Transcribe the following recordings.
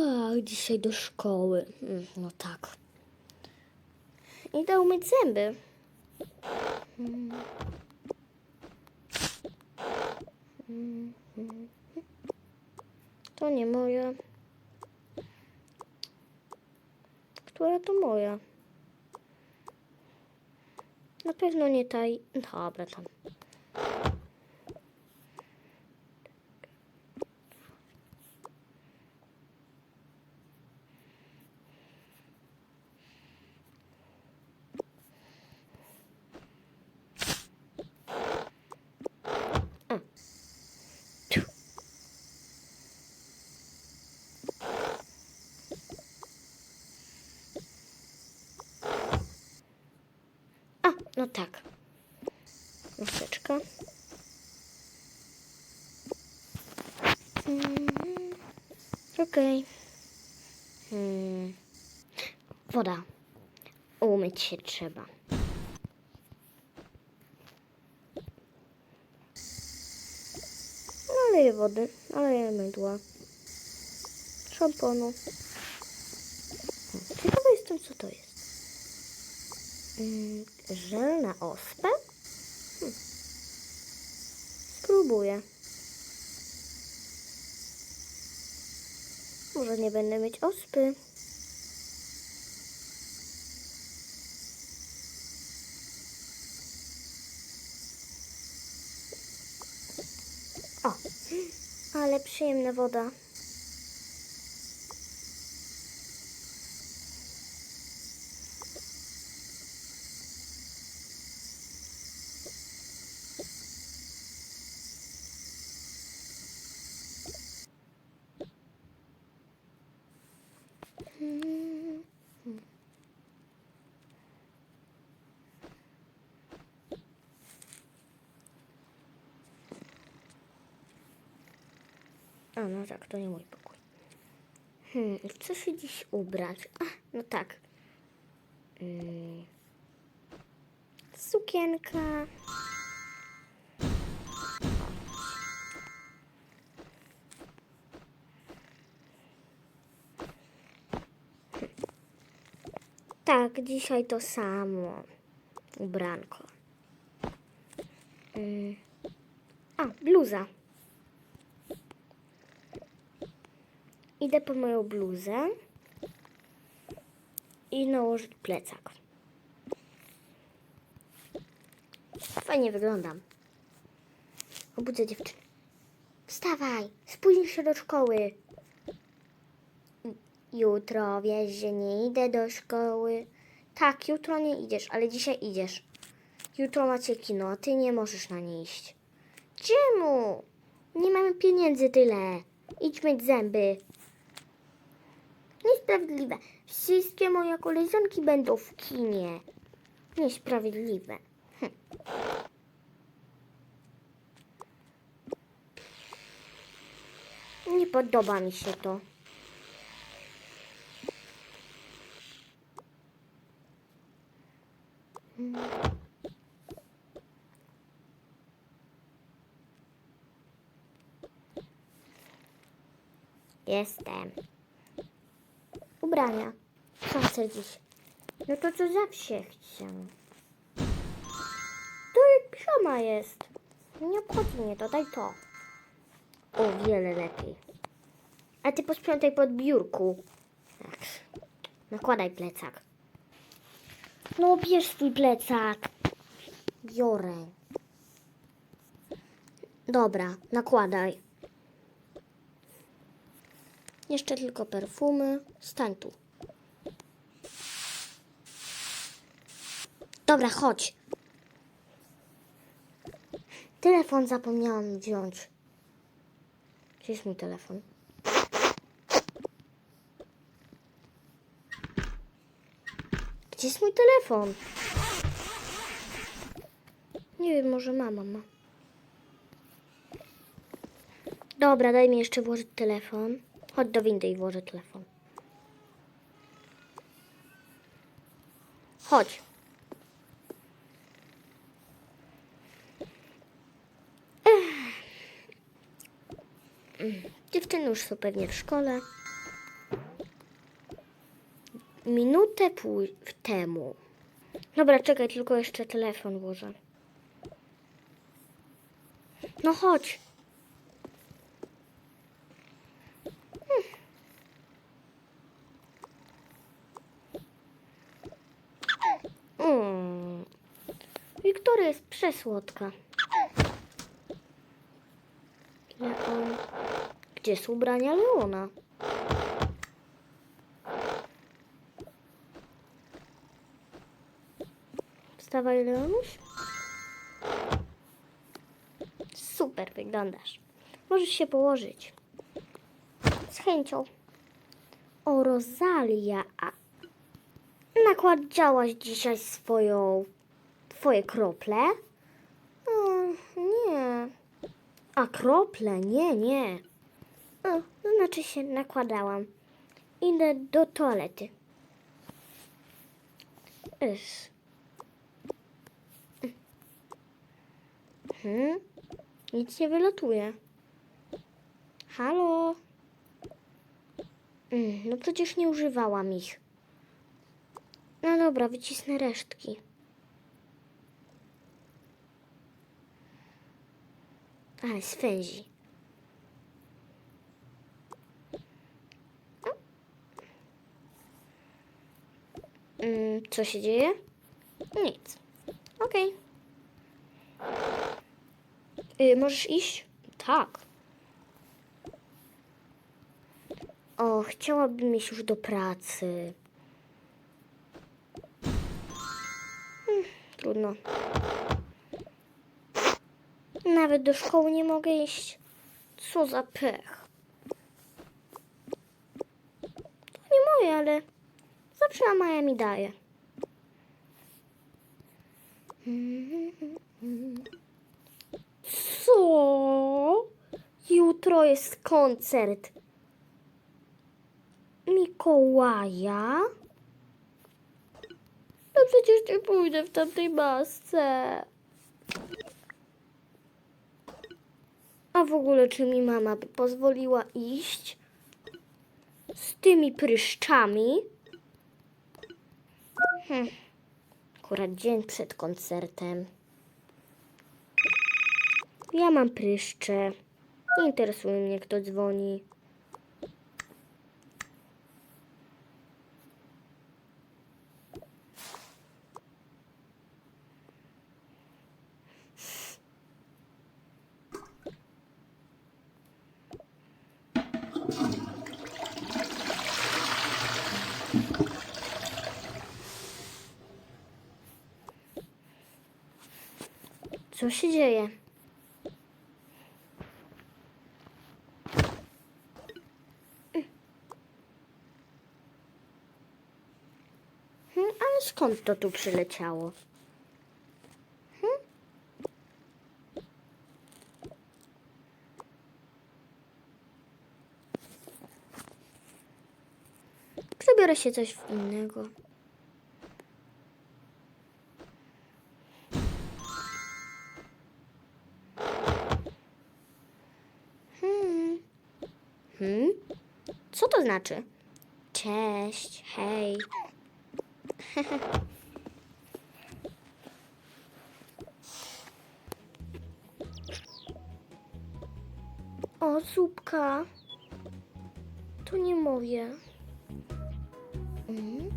Tak, dzisiaj do szkoły. Mm, No tak. Idę umyć zęby. To nie moja. Która to moja? Na pewno nie ta. Dobra, tam. A, no tak. Maseczka. Mm, Okej. Hmm. Woda. Umyć się trzeba. Naleję wody, naleję mydła. Szamponu. Ciekawa jestem, co to jest. Mm, żel na ospę? Hm. Spróbuję. Może nie będę mieć ospy. O, ale przyjemna woda. No tak, to nie mój pokój. Hmm, co się dziś ubrać? A, no tak. Mm. Sukienka. Tak, dzisiaj to samo. Ubranko. Mm. A, bluza. Idę po moją bluzę i nałożyć plecak. Fajnie wyglądam. Obudzę dziewczynę. Wstawaj, spóźnisz się do szkoły. Jutro wiesz, że nie idę do szkoły. Tak, jutro nie idziesz, ale dzisiaj idziesz. Jutro macie kino, a ty nie możesz na nie iść. Czemu? Nie mamy pieniędzy tyle. Idź myć zęby. Niesprawiedliwe. Wszystkie moje koleżanki będą w kinie. Niesprawiedliwe. Hm. Nie podoba mi się to. Jestem. Ubrania. Chcę dziś? No to co zawsze chcę. To jak piżama jest. Nie obchodzi mnie to, daj to. O wiele lepiej. A ty posprzątaj pod biurku. Tak. Nakładaj plecak. No bierz swój plecak. Biorę. Dobra, nakładaj. Jeszcze tylko perfumy. Stań tu. Dobra, chodź. Telefon zapomniałam wziąć. Gdzie jest mój telefon? Gdzie jest mój telefon? Nie wiem, może mama ma. Dobra, daj mi jeszcze włożyć telefon. Chodź do windy i włożę telefon. Chodź. Dziewczyny już są pewnie w szkole. minutę pój- temu. Dobra, czekaj, tylko jeszcze telefon włożę. No chodź. Mm. Wiktoria jest przesłodka. Gdzie są ubrania Leona? Wstawaj, Leonuś. Super wyglądasz. Możesz się położyć. Z chęcią. O, Rosalia, a nakładałaś dzisiaj swoją, twoje krople? O, nie. A krople? Nie, nie. O, to znaczy się nakładałam. Idę do toalety. Ys. Hmm? Nic nie wylatuje. Halo? Mm, no przecież nie używałam ich. No dobra, wycisnę resztki. Ale swędzi. Mm, co się dzieje? Nic. Okej. Y, możesz iść? Tak. O, chciałabym iść już do pracy. Hmm, trudno. Nawet do szkoły nie mogę iść. Co za pech. To nie moje, ale zawsze Maja mi daje. Co? Jutro jest koncert Mikołaja? No przecież nie pójdę w tamtej masce. A w ogóle, czy mi mama by pozwoliła iść z tymi pryszczami? Hm. Akurat dzień przed koncertem. Ja mam pryszcze. Nie interesuje mnie, kto dzwoni. Co się dzieje? Hmm, ale skąd to tu przyleciało? Hmm? Przebiorę się coś innego. Co to znaczy? Cześć, hej. O, zupka. To nie moje. Mm.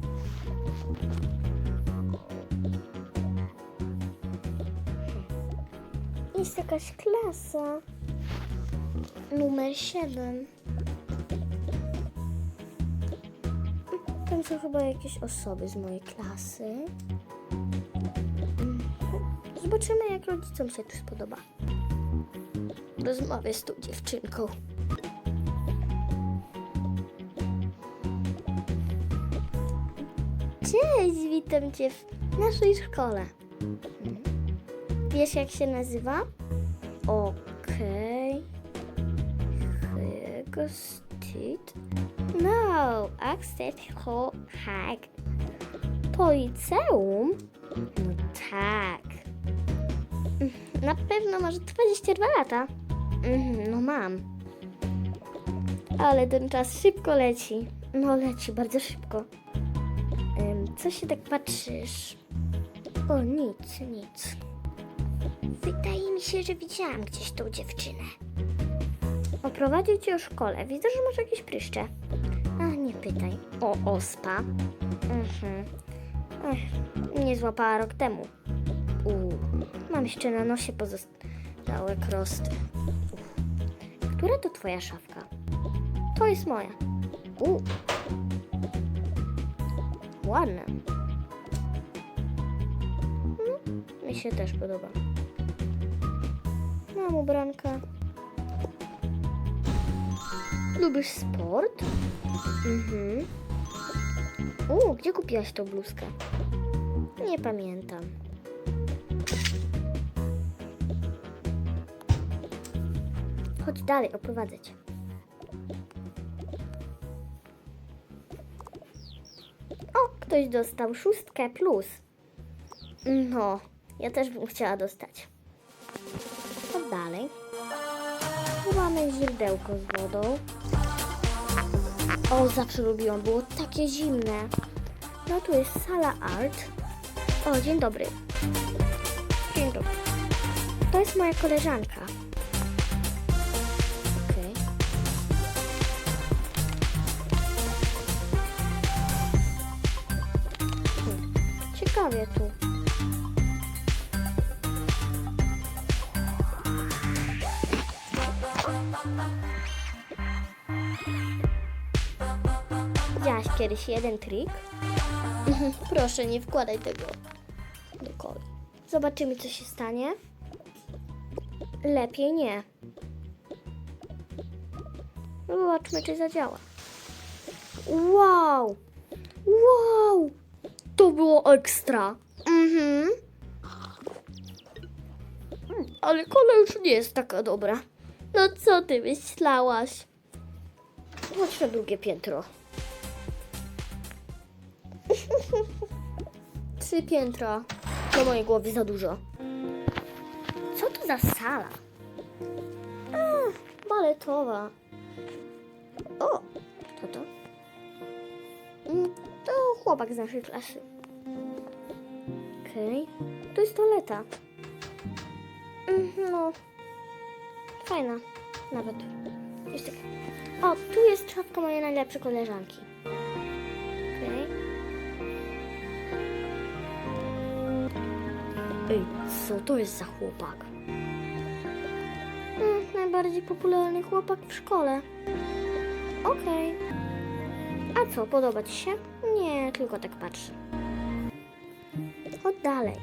Jest jakaś klasa. Numer 7. Tam są chyba jakieś osoby z mojej klasy. Mhm. Zobaczymy, jak rodzicom się tu spodoba. Rozmawię z tą dziewczynką. Cześć, witam cię w naszej szkole. Wiesz, jak się nazywa? Okej. Hegostit. No, akcept ho hag. To liceum? No tak. Mm, Na pewno masz 22 lata. Mhm, no mam. Ale ten czas szybko leci. No leci bardzo szybko. co się tak patrzysz? O, nic, nic. Wydaje mi się, że widziałam gdzieś tą dziewczynę. Oprowadził cię o szkole. Widzę, że masz jakieś pryszcze. Pytaj. O, ospa. Mhm. Ech, nie złapała rok temu. Uuu, mam jeszcze na nosie pozostałe krosty. Która to twoja szafka? To jest moja. Uuu. Ładne. Mm, mi się też podoba. Mam ubranka. Lubisz sport? Mhm. U, gdzie kupiłaś tą bluzkę? Nie pamiętam. Chodź dalej, oprowadzę cię. O, ktoś dostał szóstkę plus. No, ja też bym chciała dostać. Chodź dalej. Tu mamy źródełko z wodą. O, zawsze lubiłam, było takie zimne. No tu jest sala art. O, dzień dobry. Dzień dobry. To jest moja koleżanka. Okej. Hmm, Ciekawie tu. Widziałaś kiedyś jeden trik? Proszę, nie wkładaj tego do koli. Zobaczymy, co się stanie. Lepiej nie. No Zobaczmy, czy zadziała. Wow! Wow! To było ekstra. Mhm. Mm, Ale kola już nie jest taka dobra. No co ty myślałaś? Chodź na drugie piętro. Trzy piętra. Do mojej głowy za dużo. Co to za sala? A, baletowa. O, kto to? Mm, To chłopak z naszej klasy. Okej. To jest toaleta. Mm, No. Fajna. Nawet. Jest taka. O, tu jest szafka mojej najlepszej koleżanki. Ej, co to jest za chłopak? Mm, najbardziej popularny chłopak w szkole. Okej. A co, podoba ci się? Nie, tylko tak patrzę. Chodź dalej.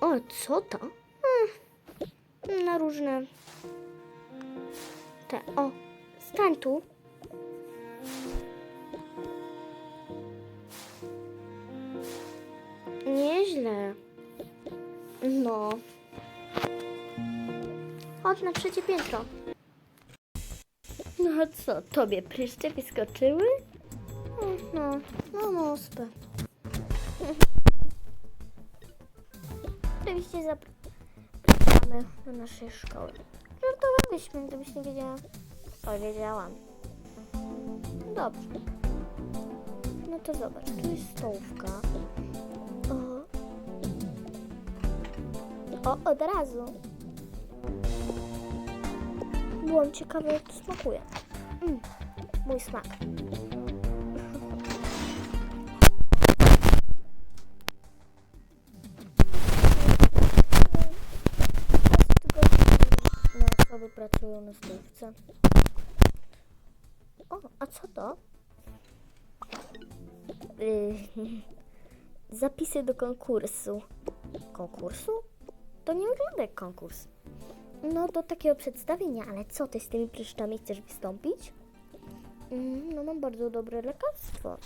O, co to? Hmm, na różne... Te, o, stań tu. Nieźle. No. Chodź na trzecie piętro. No co, tobie pryszcze wyskoczyły? No, no, no, ospę. Oczywiście zapraszamy do naszej szkoły. Żartowałyśmy, gdybyś nie wiedziała. O, wiedziałam. Dobrze. No to zobacz, tu jest stołówka. O, od razu. Byłam ciekawa, jak to smakuje. Mm, mój smak. Na osoby pracują na stówce. O, a co to? Y, Zapisy do konkursu. Konkursu? To nie wygląda jak konkurs. No do takiego przedstawienia, ale co ty z tymi pryszczami chcesz wystąpić? Mm, no mam bardzo dobre lekarstwo.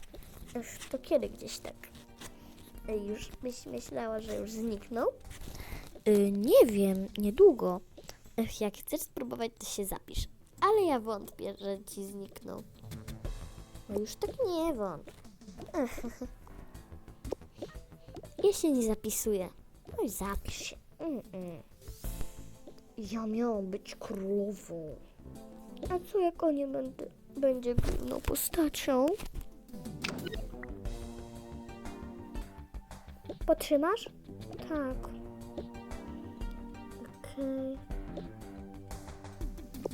Już to kiedy gdzieś tak? Już byś myślała, że już zniknął? Y, nie wiem, niedługo. Ech, jak chcesz spróbować, to się zapisz. Ale ja wątpię, że ci zniknął. No już tak nie wątpię. Ech. Ja się nie zapisuję. No i zapisz się. Mm -mm. Ja miałam być królową. A co jak on nie będę, będzie główną postacią? Potrzymasz? Tak. Okej. Okay.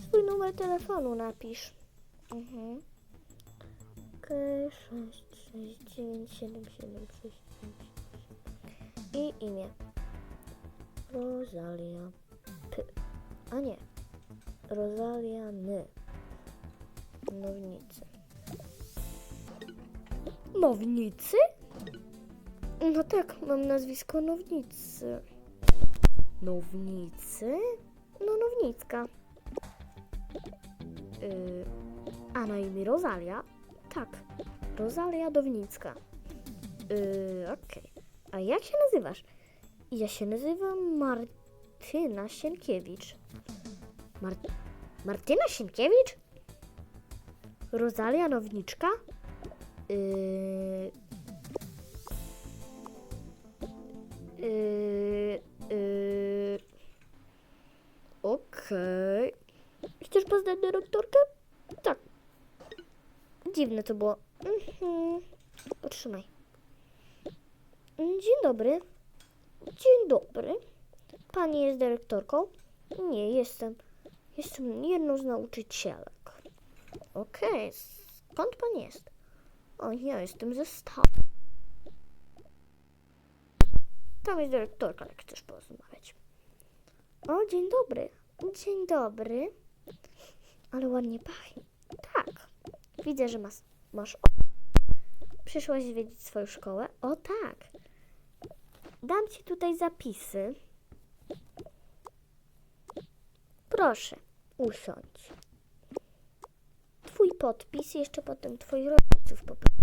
Swój numer telefonu napisz. Mhm. Okej, okay. 6, 6, 9, 7, 7, 6, 7. I imię. Rosalia. P. A nie. Rosalia Ny. Nownicy. Nownicy? No tak, mam nazwisko Nownicy. Nownicy? No, Nownicka. Yy, a na imię Rosalia? Tak, Rosalia Downicka. Yy, okej. A jak się nazywasz? Ja się nazywam Martyna Sienkiewicz. Mar Martyna Sienkiewicz? Rosalia Nowniczka? Yy, Yy, yy. Okej. Chcesz poznać dyrektorkę? Tak. Dziwne to było. Mhm. Otrzymaj. Dzień dobry. Dzień dobry. Pani jest dyrektorką? Nie, jestem. Jestem jedną z nauczycielek. Okej. Skąd pan jest? O, ja jestem ze stawu. Tam jest dyrektorka, jak chcesz porozmawiać. O, dzień dobry. Dzień dobry. Ale ładnie pachnie. Tak. Widzę, że masz. masz... Przyszłaś zwiedzić swoją szkołę? O, tak. Dam ci tutaj zapisy. Proszę, usiądź. Twój podpis, jeszcze potem twoich rodziców poproszę.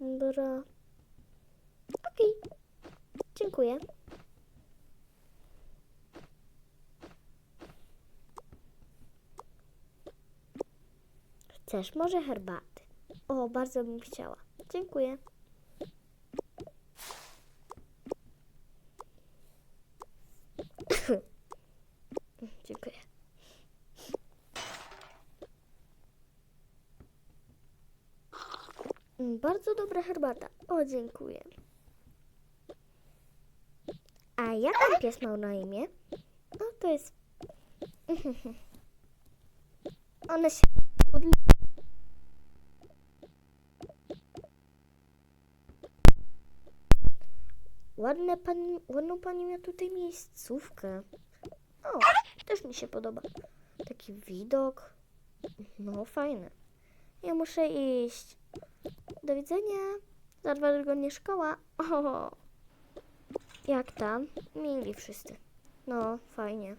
Dobra. Okej. Dziękuję. Chcesz może herbaty? O, bardzo bym chciała. Dziękuję. Dziękuję. Mm, Bardzo dobra herbata. O, dziękuję. A jak ten pies miał na imię? No, to jest... One się. Ładne pani, ładną pani ma tutaj miejscówkę. O, też mi się podoba. Taki widok. No, fajny. Ja muszę iść. Do widzenia. Za dwa tygodnie szkoła. O, jak tam? Mili wszyscy. No, fajnie.